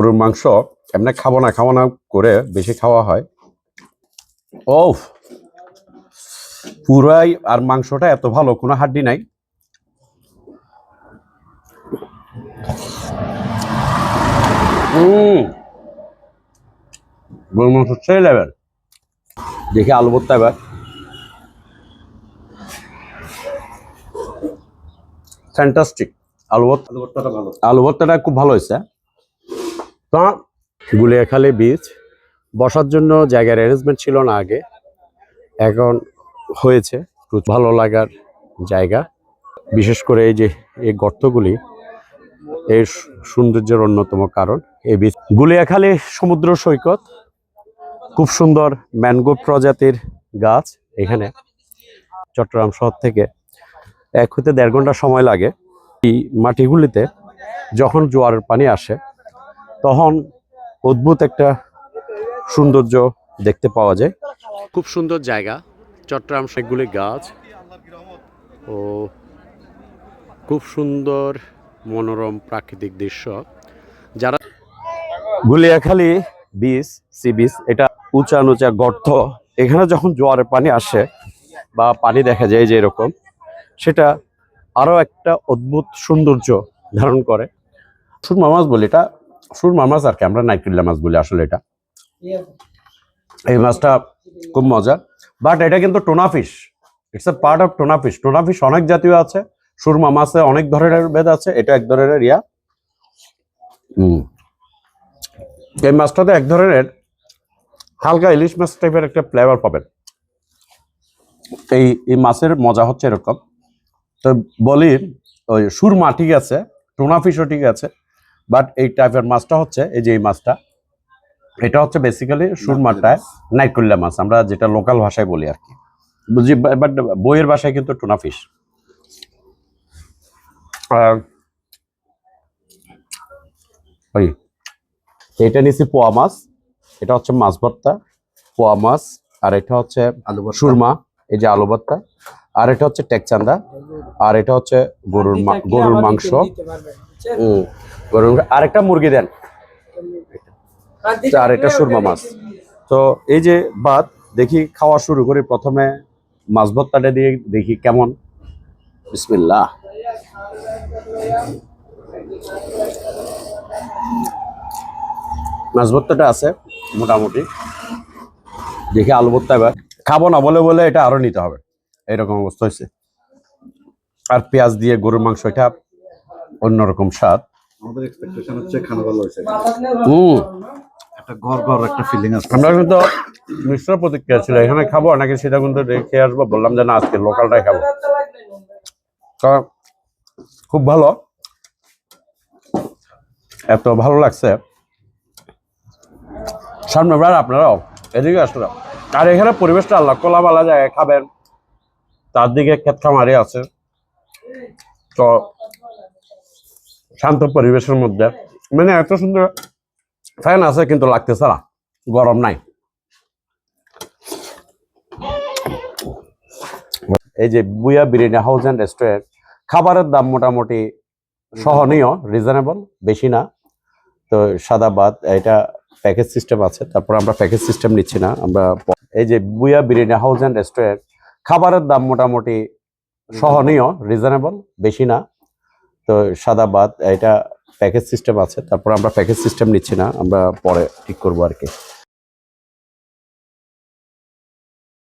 গরুর মাংস এমনি খাব না খাব না করে বেশি খাওয়া হয়। ও পুরাই আর মাংসটা এত ভালো কোনো হাড্ডি নাই। হুম গরুর মাংস সেই লেভেল। দেখি আলু ভর্তা এবার। ফ্যান্টাস্টিক আলু ভর্তা আলু ভর্তাটা ভালো। আলু ভর্তাটা খুব ভালো হয়েছে। তা গুলিয়াখালী বীচ বসার জন্য জায়গার অ্যারেঞ্জমেন্ট ছিল না আগে। এখন হয়েছে ভালো লাগার জায়গা। বিশেষ করে এই যে, এই গর্তগুলি, এর সৌন্দর্যের অন্যতম কারণ এই বীচ গুলিয়াখালী সমুদ্র সৈকত, খুব সুন্দর ম্যানগ্রোভ প্রজাতির গাছ এখানে। চট্টগ্রাম শহর থেকে এক হতে দেড় ঘণ্টা সময় লাগে। এই মাটিগুলিতে যখন জোয়ারের পানি আসে তখন অদ্ভুত একটা সৌন্দর্য দেখতে পাওয়া যায়। খুব সুন্দর জায়গা চট্টগ্রাম সেগুলি গাছ ও খুব সুন্দর মনোরম প্রাকৃতিক দৃশ্য। যারা গুলিয়াখালী বিচ সি বিচ এটা উঁচা উঁচা গর্ত। এখানে যখন জোয়ারের পানি আসে বা পানি দেখা যায় যে এরকম সেটা আরও একটা অদ্ভুত সৌন্দর্য ধারণ করে। সুরমা মাছ বলি এটা সুরমা মাছ আর কি, আমরা নাইট্রিল্লা মাছ বলি আসলে এটা। এই মাছটা খুব মজা বাট এটা কিন্তু tuna fish it's a part of tuna fish tuna অনেক জাতীয় আছে। সুরমা মাছে অনেক ধরনের ভেদ আছে। এটা এক ধরনের, ইয়া। এই মাছটাতে এক ধরনের হালকা ইলিশ মাছ টাইপের একটা ফ্লেভার পাবেন। এই এই মাছের মজা হচ্ছে এরকম। তো বলি, ওই সুরমা ঠিক আছে টোনা ফিশও ঠিক আছে। বাট এই টাইপের মাছটা হচ্ছে এই যে এই মাছটা এটা হচ্ছে বেসিক্যালি সুরমাটায় নাইকুল্লা মাছ আমরা যেটা লোকাল ভাষায় বলি আর কি। বুঝি বাট বইয়ের ভাষায় কিন্তু টোনা ফিশ ওই এটা নিছি পোয়া মাছ এটা হচ্ছে মাছ ভর্তা পোয়া মাছ আর এটা হচ্ছে সুরমা। এই যে আলু ভর্তা আর এটা হচ্ছে টেকচান্দা আর এটা হচ্ছে গরুর মা- গরুর মাংস। গরুর আর একটা মুরগি দেন। আর এটা সুরমা মাছ। তো এই যে ভাত দেখি খাওয়া শুরু করি। প্রথমে মাছ ভর্তাটা দিয়ে দেখি কেমন। বিসমিল্লাহ। মাছ ভর্তাটা আছে মোটামুটি। দেখি আলু ভর্তা এবার। খাব না বলে বলে এটা আরও নিতে হবে। এরকম অবস্থা হয়েছে। আর পেঁয়াজ দিয়ে গরুর মাংস এটা অন্যরকম স্বাদ। আমাদের এক্সপেকটেশন হচ্ছে খানা ভালো হয়েছে। হুম। একটা ঘর ঘর একটা ফিলিং আছে। আমরা কিন্তু মিশ্র প্রতিক্রিয়া ছিল এখানে খাব নাকি সেটা কিন্তু রেখে আসব বললাম যে না আজকে লোকালটাই খাব। ভালো। এত ভালো লাগছে। সামনে আপনারাও এদিকে আসলে আর এখানে পরিবেশটা আল্লাহ কোলাবালা জায়গায় খাবেন। তার দিকে ক্ষেত খামারি আছে। তো শান্ত পরিবেশের মধ্যে। মানে এত সুন্দর ফ্যান আছে, কিন্তু লাগতেছে না। গরম নাই। এই যে বুয়া বিরিয়ানি হাউস অ্যান্ড রেস্টুরেন্ট, খাবারের দাম মোটামুটি সহনীয় রিজনেবল বেশি না। তো সাদা ভাত, এটা প্যাকেজ সিস্টেম আছে, তারপর আমরা প্যাকেজ সিস্টেম নিচ্ছি না, আমরা এই যে বুয়া বিরিয়ানি, হাউস অ্যান্ড রেস্টুরেন্ট, খাবারের দাম মোটামুটি সহনীয় রিজনেবল বেশি না। তো সাদা ভাত, এটা প্যাকেজ সিস্টেম আছে, তারপর আমরা প্যাকেজ সিস্টেম নিচ্ছি না, আমরা পরে ঠিক করব আর কি।